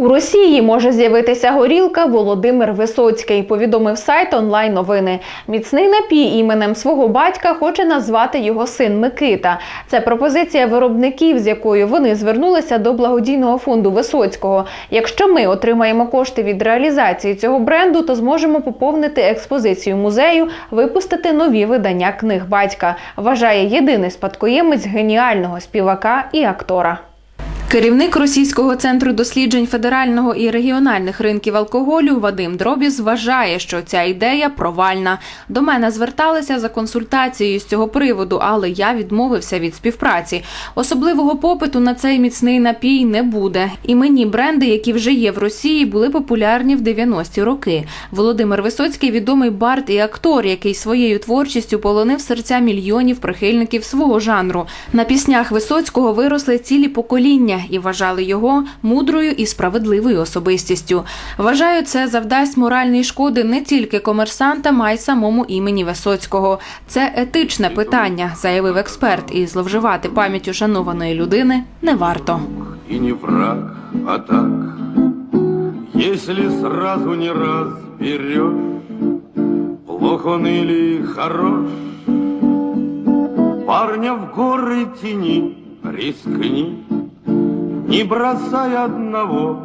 У Росії може з'явитися горілка Володимир Висоцький, повідомив сайт онлайн новини. Міцний напій іменем свого батька хоче назвати його син Микита. Це пропозиція виробників, з якою вони звернулися до благодійного фонду Висоцького. Якщо ми отримаємо кошти від реалізації цього бренду, то зможемо поповнити експозицію музею, випустити нові видання книг батька. Вважає єдиний спадкоємець геніального співака і актора. Керівник Російського центру досліджень федерального і регіональних ринків алкоголю Вадим Дробіз вважає, що ця ідея провальна. До мене зверталися за консультацією з цього приводу, але я відмовився від співпраці. Особливого попиту на цей міцний напій не буде. Іменні бренди, які вже є в Росії, були популярні в 90-ті роки. Володимир Висоцький відомий бард і актор, який своєю творчістю полонив серця мільйонів прихильників свого жанру. На піснях Висоцького виросли цілі покоління і вважали його мудрою і справедливою особистістю. Вважаю, це завдасть моральної шкоди не тільки комерсантам, а й самому імені Висоцького. Це етичне питання, заявив експерт, і зловживати пам'яттю шанованої людини не варто. И не враг, а так Если сразу не разберешь Плох он или хорош Парня в горы тяни, рискни Не бросай одного